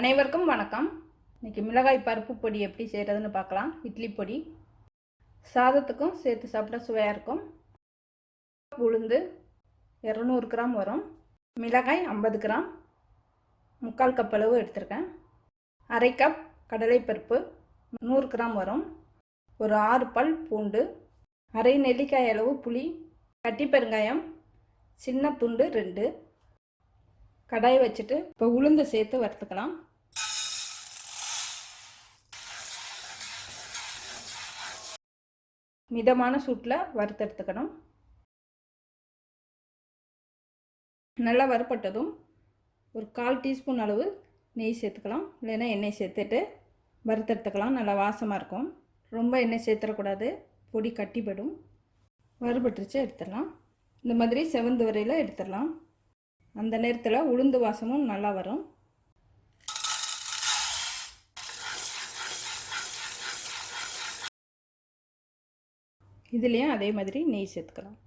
அனைவருக்கும் வணக்கம். இன்றைக்கி மிளகாய் பருப்பு பொடி எப்படி செய்கிறதுன்னு பார்க்கலாம். இட்லி பொடி. சாதத்துக்கும் சேர்த்து சாப்பிட சுவையாக இருக்கும். உளுந்து இரநூறு கிராம் வரும். மிளகாய் ஐம்பது கிராம். முக்கால் கப் அளவு எடுத்திருக்கேன். அரை கப் கடலைப்பருப்பு நூறு கிராம் வரும். ஒரு ஆறு பல் பூண்டு. அரை நெல்லிக்காய் அளவு புளி. கட்டி பெருங்காயம். சின்ன துண்டு ரெண்டு. கடாயை வச்சுட்டு இப்போ உளுந்து சேர்த்து வறுத்துக்கலாம். மிதமான சூட்டில் வறுத்தெடுத்துக்கணும். நல்லா வறுப்பட்டதும் ஒரு கால் டீஸ்பூன் அளவு நெய் சேர்த்துக்கலாம். இல்லைன்னா எண்ணெய் சேர்த்துட்டு வறுத்தெடுத்துக்கலாம். நல்லா வாசமாக இருக்கும். ரொம்ப எண்ணெய் சேர்த்துடக்கூடாது. பொடி கட்டிப்படும். வறுபட்டுருச்சு எடுத்துடலாம். இந்த மாதிரி செவந்து வரையில் எடுத்துடலாம். அந்த நேரத்தில் உளுந்து வாசமும் நல்லா வரும். இதுலேயும் அதே மாதிரி நெய் சேர்த்துக்கலாம்.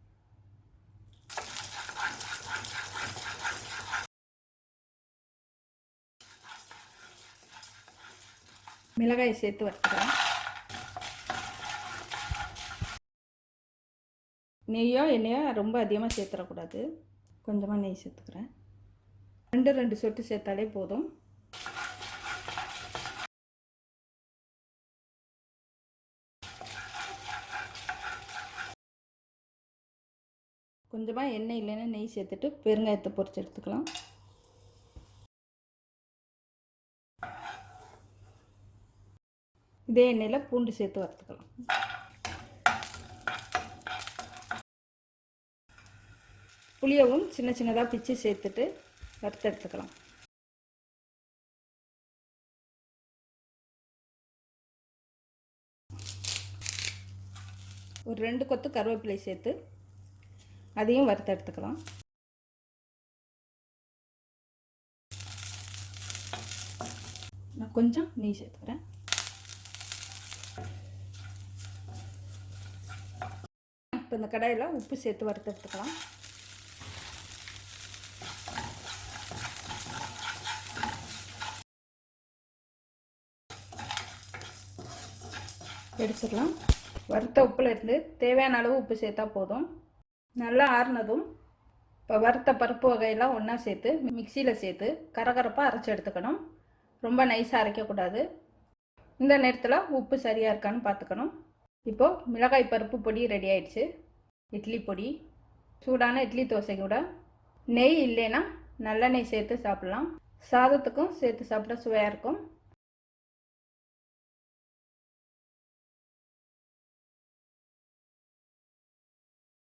மிளகாய் சேர்த்து வச்சுக்கிறேன் நெய்யோ எண்ணெயோ ரொம்ப அதிகமாக சேர்த்துடக்கூடாது கொஞ்சமாக நெய் சேர்த்துக்கிறேன். ரெண்டு ரெண்டு சொட்டு சேர்த்தாலே போதும். கொஞ்சமாக எண்ணெய் இல்லைன்னா நெய் சேர்த்துட்டு பெருங்காயத்தை பொறிச்சு எடுத்துக்கலாம். இதே எண்ணெயில் பூண்டு சேர்த்து வறுத்துக்கலாம். புளியவும் சின்ன சின்னதாக பிச்சு சேர்த்துட்டு வறுத்து எடுத்துக்கலாம். ஒரு ரெண்டு கொத்து கருவேப்பிலை சேர்த்து அதையும் வறுத்து எடுத்துக்கலாம். நான் கொஞ்சம் நெய் சேர்த்துக்கிறேன் இப்போ இந்த கடாயில் உப்பு சேர்த்து வறுத்து எடுத்துக்கலாம். எடுத்துக்கலாம் வறுத்த உப்பில் இருந்து தேவையான அளவு உப்பு சேர்த்தா போதும். நல்லா ஆறுனதும் இப்போ வறுத்த பருப்பு வகையெல்லாம் ஒன்றா சேர்த்து மிக்சியில் சேர்த்து கரகரப்பாக அரைச்சி எடுத்துக்கணும். ரொம்ப நைஸாக அரைக்கக்கூடாது இந்த நேரத்தில் உப்பு சரியாக இருக்கான்னு பார்த்துக்கணும் இப்போது மிளகாய் பருப்பு பொடி ரெடி ஆயிடுச்சு. இட்லி பொடி சூடான இட்லி தோசை கூட. நெய் இல்லைன்னா நல்லெண்ணெய் சேர்த்து சாப்பிட்லாம். சாதத்துக்கும் சேர்த்து சாப்பிட சுவையாக இருக்கும்.